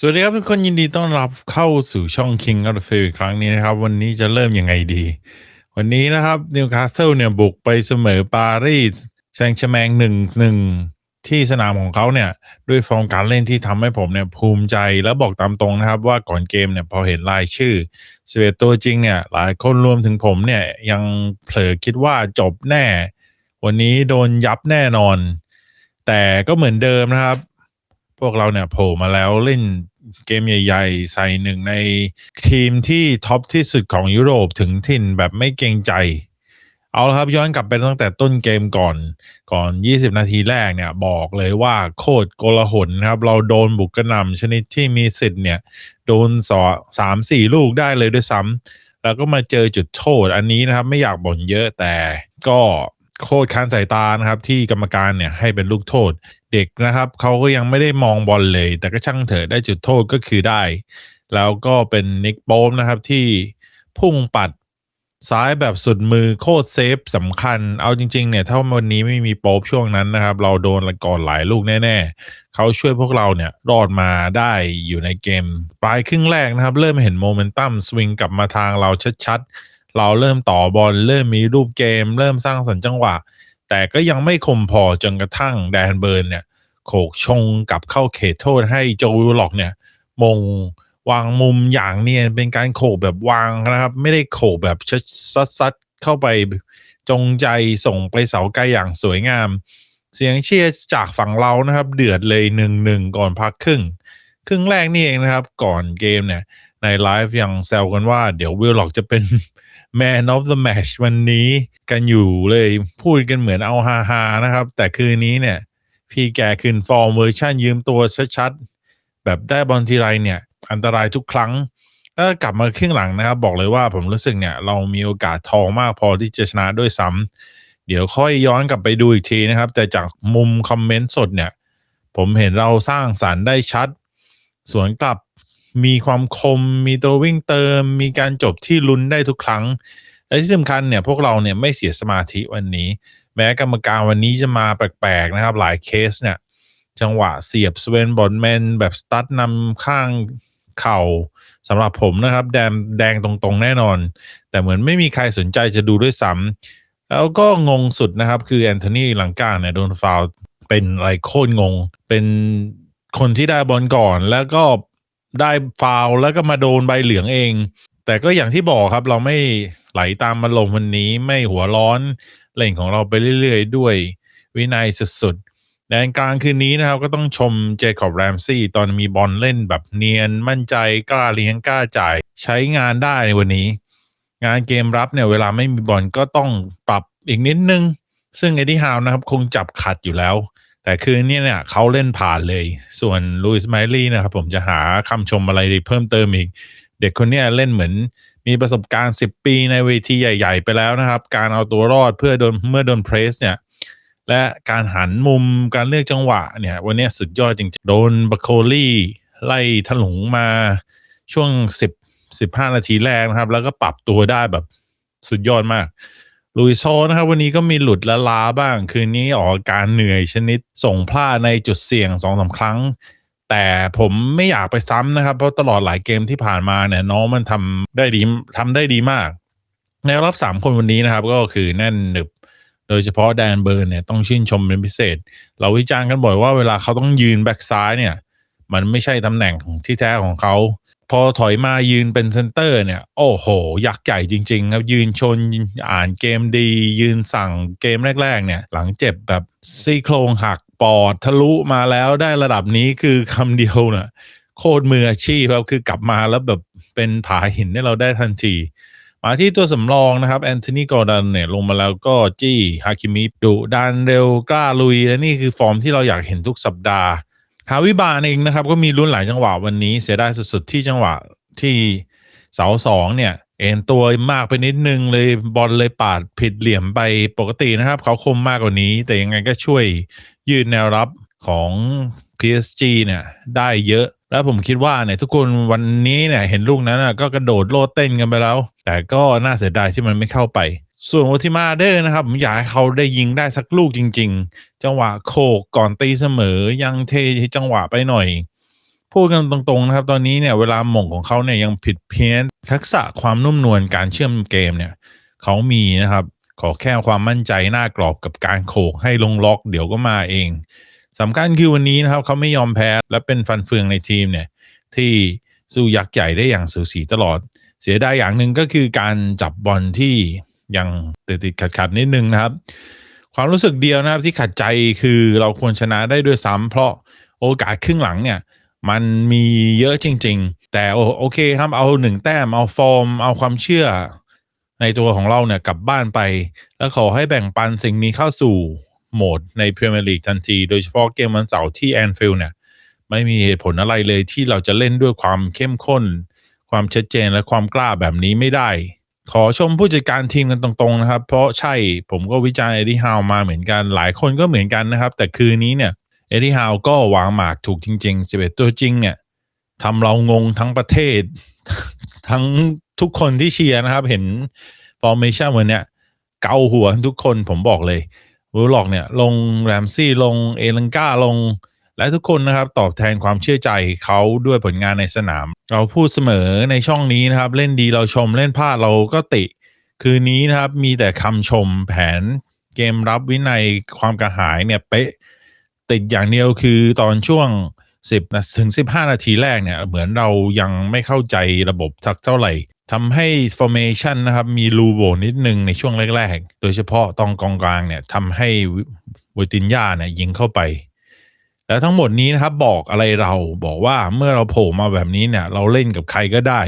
สวัสดีครับทุกคนยินดีต้อนรับเข้าสู่ช่อง King of the Field อีกครั้งนี้นะครับ วันนี้จะเริ่มยังไงดี วันนี้นะครับนิวคาสเซิลเนี่ยบุกไปเสมอปารีสแชงชแมงหนึ่งหนึ่งที่สนามของเขาเนี่ยด้วยฟอร์มการเล่นที่ทำให้ผมเนี่ยภูมิใจและบอกตามตรงนะครับ ว่าก่อนเกมเนี่ยพอเห็นรายชื่อสเวตตัวจริงเนี่ยหลายคนรวมถึงผมเนี่ยยังเผลอคิดว่าจบแน่ วันนี้โดนยับแน่นอน แต่ก็เหมือนเดิมนะครับ พวกเราเนี่ยโผล่มาแล้วเล่นเกมใหญ่ ๆ ใส่หนึ่งในทีมที่ท็อปที่สุดของยุโรปถึงถิ่นแบบไม่เกรงใจ เอาละครับย้อนกลับไปตั้งแต่ต้นเกมก่อนก่อน 20 นาทีแรกเนี่ยบอกเลยว่าโคตรโกลาหลครับ เราโดนบุกกระนำชนิดที่มีสิทธิ์เนี่ยโดนสอสามสี่ลูกได้เลยด้วยซ้ำแล้วก็มาเจอจุดโทษอันนี้นะครับ ไม่อยากบ่นเยอะแต่ก็ โคตรค้านสายตานะครับที่กรรมการเนี่ยให้เป็นลูกโทษ เด็กนะครับเขาก็ยังไม่ได้มองบอลเลย แต่ก็ช่างเถอะได้จุดโทษก็คือได้ แล้วก็เป็นนิกโป๊มนะครับที่พุ่งปัดซ้ายแบบสุดมือโคตรเซฟสำคัญ เอาจริง ๆ เนี่ย ถ้าวันนี้ไม่มีโป๊ปช่วงนั้นนะครับ เราโดนละก่อนหลายลูกแน่ ๆ เขาช่วยพวกเราเนี่ย รอดมาได้อยู่ในเกม ปลายครึ่งแรกนะครับ เริ่มเห็นโมเมนตัมสวิงกลับมาทางเราชัด ๆ เราเริ่มต่อบอลเริ่มมีรูปเกม เริ่มสร้างสรรค์จังหวะ แต่ก็ยังไม่คมพอจนกระทั่งแดนเบิร์นเนี่ยโขกชงกลับเข้าเขตโทษให้โจวิลล็อกเนี่ยมงวางมุมอย่างเนียนเป็นการโขกแบบวางนะครับ ไม่ได้โขกแบบชัดซัดซัดเข้าไปจงใจส่งไปเสาไกลอย่างสวยงาม เสียงเชียร์จากฝั่งเรานะครับ เดือดเลยหนึ่งหนึ่งก่อนพักครึ่ง ครึ่งแรกนี่เองนะครับ ก่อนเกมเนี่ยในไลฟ์ยังแซวกันว่าเดี๋ยววิลล็อกจะเป็น Man of the Match วันนี้กันอยู่เลยพูดกันเหมือนเอาฮาฮาๆนะครับ แต่คืนนี้เนี่ย พี่แกคืนฟอร์มเวอร์ชันยืมตัวชัดๆ แบบได้บอลทีไรเนี่ย อันตรายทุกครั้งแล้วกลับมาครึ่งหลังนะครับ บอกเลยว่าผมรู้สึกเนี่ย เรามีโอกาสทองมากพอที่จะชนะด้วยซ้ำเดี๋ยวค่อยย้อนกลับไปดูอีกทีนะครับ แต่จากมุมคอมเมนต์สดเนี่ย ผมเห็นเราสร้างสารรค์ได้ชัด สวนกลับ มีความคม มีตัววิ่งเติม มีการจบที่ลุ้นได้ทุกครั้ง และที่สำคัญเนี่ยพวกเราเนี่ยไม่เสียสมาธิวันนี้ แม้กรรมการวันนี้จะมาแปลกๆนะครับ หลายเคสเนี่ยจังหวะเสียบสเวนบอลแมนแบบสตัดนำข้างเข่าสำหรับผมนะครับ แดงแดงตรงๆแน่นอน แต่เหมือนไม่มีใครสนใจจะดูด้วยซ้ำแล้วก็งงสุดนะครับ คือแอนโทนีหลังกาเนี่ยโดนฟาวเป็นอะไรโคตรงง เป็นคนที่ได้บอลก่อน แล้วก็ ได้ฟาวแล้วก็มาโดนใบเหลืองเอง แต่ก็อย่างที่บอกครับ เราไม่ไหลตามมาลมวันนี้ไม่หัวร้อนเล่นของเราไปเรื่อยๆ ด้วยวินัยสุดๆแดนกลางคืนนี้นะครับ ก็ต้องชมเจคอบแรมซี่ตอนมีบอลเล่นแบบเนียนมั่นใจกล้าเลี้ยงกล้าจ่ายใช้งานได้ในวันนี้ งานเกมรับเนี่ยเวลาไม่มีบอลก็ต้องปรับอีกนิดนึง ซึ่งเอ็ดดี้ฮาวนะครับ คงจับขัดอยู่แล้ว แต่คืนนี้เนี่ยเขาเล่นผ่านเลย ส่วนลุยส์ไมลี่นะครับผมจะหาคำชมอะไรเพิ่มเติมอีก เด็กคนนี้เล่นเหมือนมีประสบการณ์ 10 ปีในเวทีใหญ่ ๆ ไปแล้วนะครับ การเอาตัวรอดเพื่อโดนเมื่อโดนเพรสเนี่ยและการหันมุมการเลือกจังหวะเนี่ย วันนี้สุดยอดจริงๆ โดนบาโคลี่ไล่ถลุงมาช่วง 10 15 นาทีแรกนะครับ แล้วก็ปรับตัวได้แบบสุดยอดมาก ลุยโซนะครับ วันนี้ก็มีหลุดละลาบ้าง คืนนี้ออกอการเหนื่อยชนิดส่งพลาดในจุดเสี่ยงสองสาครั้ง แต่ผมไม่อยากไปซ้ำนะครับ เพราะตลอดหลายเกมที่ผ่านมาเนี่ยน้องมันทำได้ดีทำได้ดีมาก ในรอบสามคนวันนี้นะครับ ก็คือแน่นหนึบโดยเฉพาะแดนเบิร์นเนี่ยต้องชื่นชมเป็นพิเศษ เราวิจารณ์กันบ่อยว่าเวลาเขาต้องยืนแบ็กซ้ายเนี่ย มันไม่ใช่ตำแหน่งที่แท้ของเขา พอถอยมายืนเป็นเซนเตอร์เนี่ย โอ้โห ยักษ์ใหญ่จริง ๆ ครับ ยืนชนอ่านเกมดี ยืนสั่งเกมแรก ๆ เนี่ย หลังเจ็บแบบซี่โครงหักปอดทะลุมาแล้วได้ระดับนี้คือคำเดียวน่ะโคตรมืออาชีพครับคือกลับมาแล้วแบบเป็นผาหินให้เราได้ทันที มาที่ตัวสำรองนะครับ แอนโทนีกอร์ดันเนี่ย ลงมาแล้วก็จี้ฮาคิมิดุดันเร็วกล้าลุย และนี่คือฟอร์มที่เราอยากเห็นทุกสัปดาห์ ฮาวิบานเองนะครับ ก็มีลุ้นหลายจังหวะวันนี้เสียดายสุดๆที่จังหวะที่เสาสองเนี่ย เอ็นตัวมากไปนิดนึงเลยบอลเลยปาดผิดเหลี่ยมไปปกตินะครับ เขาคมมากกว่านี้ แต่ยังไงก็ช่วยยืนแนวรับของ PSG เนี่ยได้เยอะ แล้วผมคิดว่าเนี่ยทุกคนวันนี้เนี่ยเห็นลูกนั้นก็กระโดดโลดเต้นกันไปแล้ว แต่ก็น่าเสียดายที่มันไม่เข้าไป ส่วนโอติมาเดอร์นะครับ ผมอยากให้เขาได้ยิงได้สักลูกจริง ๆ จังหวะโขกก่อนตีเสมอยังเทจังหวะไปหน่อยพูดกันตรงๆนะครับ ตอนนี้เนี่ยเวลาหม่งของเขาเนี่ยยังผิดเพี้ยนทักษะความนุ่มนวลการเชื่อมเกมเนี่ยเขามีนะครับ ขอแค่ความมั่นใจหน้ากรอบกับการโขกให้ลงล็อกเดี๋ยวก็มาเองสำคัญคือวันนี้นะครับเขาไม่ยอมแพ้และเป็นฟันเฟืองในทีมเนี่ยที่สู้ยักษ์ใหญ่ได้อย่างสูสีตลอด เสียดายอย่างหนึ่งก็คือการจับบอลที่ ยังติดติดขัดขัดๆนิดนึงนะครับ ความรู้สึกเดียวนะครับที่ขัดใจคือเราควรชนะได้ด้วยซ้ำเพราะโอกาสครึ่งหลังเนี่ยมันมีเยอะจริง ๆ แต่โอโอเคครับเอาหนึ่งแต้มเอาฟอร์ม เอาความเชื่อ ในตัวของเราเนี่ยกลับบ้านไป แล้วขอให้แบ่งปันสิ่งนี้เข้าสู่โหมดในพรีเมียร์ลีกทันที โดยเฉพาะเกมวันเสาร์ที่แอนฟิลด์เนี่ย ไม่มีเหตุผลอะไรเลยที่เราจะเล่นด้วยความเข้มข้น ความชัดเจนและความกล้าแบบนี้ไม่ได้ ขอชมผู้จัดการทีมกันตรงๆนะครับ เพราะใช่ผมก็วิจารณ์เอ็ดดี้ฮาวมาเหมือนกันหลายคนก็เหมือนกันนะครับ แต่คืนนี้เนี่ยเอ็ดดี้ฮาวก็วางหมากถูกจริงๆ 11 ตัวจริงเนี่ยทำเรางงทั้งประเทศ ทั้งทุกคนที่เชียร์นะครับ เห็นฟอร์เมชันวันเนี้ยเกาหัวทุกคนผมบอกเลยวูล็อกเนี่ย ลงแรมซี่ลงเอลังกาลง และทุกคนนะครับตอบแทนความเชื่อใจเขาด้วยผลงานในสนาม เราพูดเสมอในช่องนี้นะครับ เล่นดีเราชมเล่นพลาดเราก็ติ คืนนี้นะครับมีแต่คำชมแผนเกมรับวินัยความกระหายเนี่ยเป๊ะติดอย่างเดียวคือตอนช่วง 10นะถึง 15 นาทีแรกเนี่ยเหมือนเรายังไม่เข้าใจระบบสักเท่าไหร่ทำให้ formation นะครับมีรูโบนิดนึงในช่วงแรก ๆ โดยเฉพาะตรงกองกลางเนี่ยทำให้วิตินยาเนี่ยยิงเข้าไป แล้วทั้งหมดนี้นะครับบอกอะไรเราบอกว่าเมื่อเราโผล่มาแบบนี้เนี่ย เราเล่นกับใครก็ได้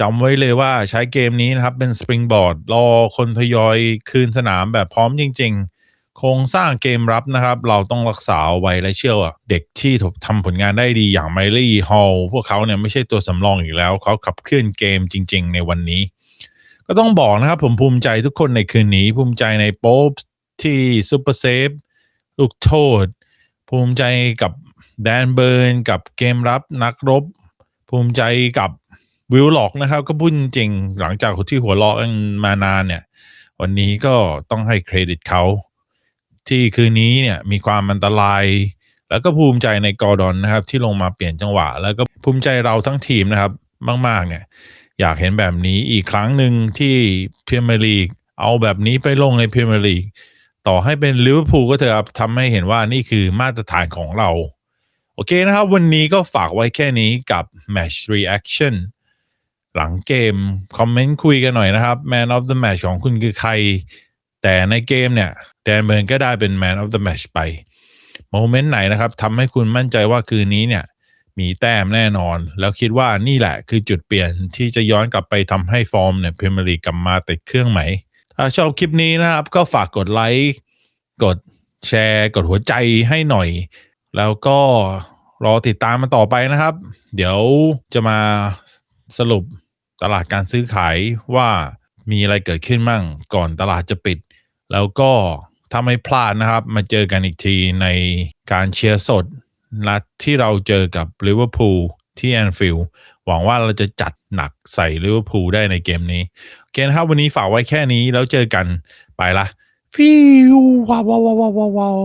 จำไว้เลยว่าใช้เกมนี้นะครับเป็นสปริงบอร์ดรอคนทยอยคืนสนามแบบพร้อมจริง ๆ โครงสร้างเกมรับนะครับ เราต้องรักษาไว้และเชื่อว่าเด็กที่ทำผลงานได้ดีอย่างไมลี่ฮอลพวกเขาเนี่ยไม่ใช่ตัวสำรองอีกแล้ว เขาขับเคลื่อนเกมจริง ๆ ในวันนี้ ก็ต้องบอกนะครับผมภูมิใจทุกคนในคืนนี้ ภูมิใจในโป๊ปที่ซูเปอร์เซฟลูกโทษ ภูมิใจกับแดนเบิร์นกับเกมรับนักรบ ภูมิใจกับวิลล็อกนะครับ ก็พูดจริงหลังจากที่หัวเราะกันมานานเนี่ย วันนี้ก็ต้องให้เครดิตเขา ที่คืนนี้เนี่ยมีความอันตราย แล้วก็ภูมิใจในกอร์ดอนนะครับ ที่ลงมาเปลี่ยนจังหวะ แล้วก็ภูมิใจเราทั้งทีมนะครับ มาก ๆ เนี่ย อยากเห็นแบบนี้อีกครั้งหนึ่งที่พรีเมียร์ลีกเอาแบบนี้ไปลงในพรีเมียร์ลีก ต่อให้เป็นลิเวอร์พูลก็เถอะครับทำให้เห็นว่านี่คือมาตรฐานของเรา โอเคนะครับ วันนี้ก็ฝากไว้แค่นี้กับ Match Reaction หลังเกม คอมเมนต์คุยกันหน่อยนะครับ Man of the Match ของคุณคือใคร แต่ในเกมเนี่ย แดนเบิร์นก็ได้เป็น Man of the Match ไปโมเมนต์ไหนนะครับทำให้คุณมั่นใจว่าคืนนี้เนี่ย มีแต้มแน่นอน แล้วคิดว่านี่แหละคือจุดเปลี่ยนที่จะย้อนกลับไปทำให้ฟอร์มเนี่ยพรีเมียร์ลีกกลับมาติดเครื่องไหม ชอบคลิปนี้นะครับ ก็ฝากกดไลค์กดแชร์ กดหัวใจให้หน่อย แล้วก็รอติดตามมาต่อไปนะครับ เดี๋ยวจะมาสรุปตลาดการซื้อขายว่ามีอะไรเกิดขึ้นมั่งก่อนตลาดจะปิด แล้วก็ถ้าไม่พลาดนะครับ มาเจอกันอีกทีในการเชียร์สดนัดที่เราเจอกับลิเวอร์พูลที่แอนฟิลด์ หวังว่าเราจะจัดหนักใส่ลิเวอร์พูลได้ในเกมนี้ โอเคนะครับ วันนี้ฝากไว้แค่นี้แล้วเจอกันไปละฟิวว้าวว้าวว้าวว้าว